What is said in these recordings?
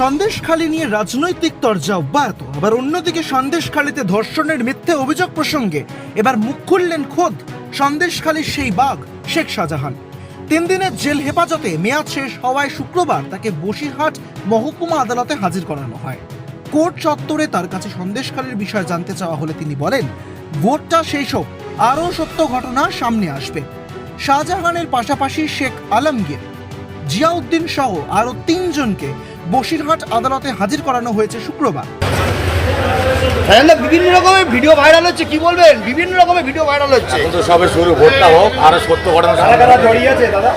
সন্দেশখালী নিয়ে রাজনৈতিক তরজা অব্যাহত আবার অন্যদিকে সন্দেশখালীতে ধর্ষণের মিথ্যে অভিযোগ প্রসঙ্গে এবার মুখ খুললেন খোদ সন্দেশখালীর সেই বাঘ, শেখ শাহজাহান। তিন দিনের জেল হেফাজতে মেয়াদ শেষ হওয়ায় শুক্রবার তাকে বসিরহাট মহকুমা আদালতে হাজির করানো হয়। কোর্ট চত্বরে তার কাছে সন্দেশখালীর বিষয়ে জানতে চাওয়া হলে তিনি বলেন, ভোটটা শেষ হোক, আরও সত্য ঘটনা সামনে আসবে। শাহজাহানের পাশাপাশি শেখ আলমগীর জিয়াউদ্দিন সহ আরও তিনজনকে বসিরহাট আদালতে হাজির করানো হয়েছে শুক্রবার। বিভিন্ন রকমের ভিডিও ভাইরাল হচ্ছে কি বলবেন? বিভিন্ন রকমের ভিডিও ভাইরাল হচ্ছে। তো সবে শুরু ভোটটা হোক আরও সত্য ঘটনা কারা কারা জড়িয়ে আছে দাদা?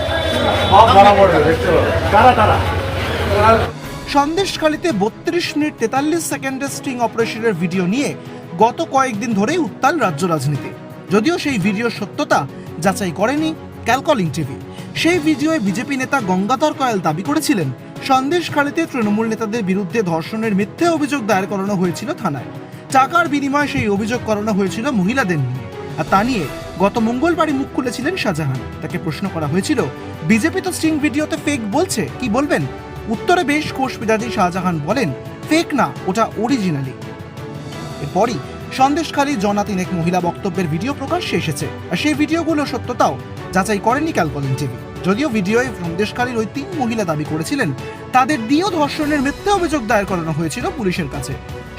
সব ধরা পড়বে দেখতে কারা কারা? সন্দেশখালীতে বত্রিশ মিনিট তেতাল্লিশ সেকেন্ডের স্ট্রিং অপারেশনের ভিডিও নিয়ে গত কয়েকদিন ধরেই উত্তাল রাজ্য রাজনীতি। যদিও সেই ভিডিওর সত্যতা যাচাই করেনি ক্যালকলিং টিভি। সেই ভিডিওয়ে বিজেপি নেতা গঙ্গাধর কয়াল দাবি করেছিলেন সন্দেশখালীতে তৃণমূল নেতাদের বিরুদ্ধে ধর্ষণের মিথ্যে অভিযোগ দায়ের করানো হয়েছিল থানায়। টাকার বিনিময়ে সেই অভিযোগ করানো হয়েছিল মহিলাদের নিয়ে। আর তা নিয়ে গত মঙ্গলবারই মুখ খুলেছিলেন শাহজাহান। তাকে প্রশ্ন করা হয়েছিল, বিজেপি তো স্ট্রিং ভিডিওতে ফেক বলছে, কি বলবেন? উত্তরে বেশ কোষ শাহজাহান বলেন ফেক না, ওটা অরিজিনালি এরপরই সন্দেশখালী জনা তিনেক মহিলা বক্তব্যের ভিডিও প্রকাশ্যে এসেছে। আর সেই ভিডিওগুলো সত্যতাও যাচাই করেনি ক্যালকলিং টিভি। যদিও ভিডিওয়ে সন্দেশখালীর ওই তিন মহিলা দাবি করেছিলেন তাদের দিয়েও ধর্ষণের মিথ্যে অভিযোগ দায়ের করানো হয়েছিল পুলিশের কাছে।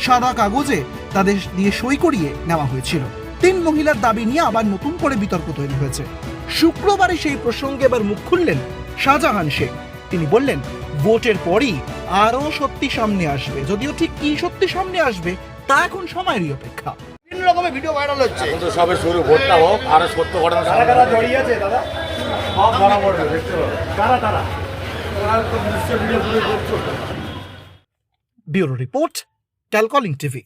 সাদা কাগজে তাদের দিয়ে সই করিয়ে নেওয়া হয়েছিল। তিন মহিলার দাবি নিয়ে আবার নতুন করে বিতর্ক তৈরি হয়েছে। শুক্রবারে সেই প্রসঙ্গে এবার মুখ খুললেন শাহজাহান শেখ। তিনি বললেন ভোটের পরই আরও সত্যি সামনে আসবে। যদিও ঠিক কি সত্যি সামনে আসবে তা এখন সময়েরই অপেক্ষা। বিভিন্ন রকমের ভিডিও ভাইরাল হচ্ছে। এখন তো সবে শুরু ভোটটা হোক আরও সত্য ঘটনা জড়িয়ে আছে দাদা? ব্যুরো রিপোর্ট ক্যালকলিং টিভি।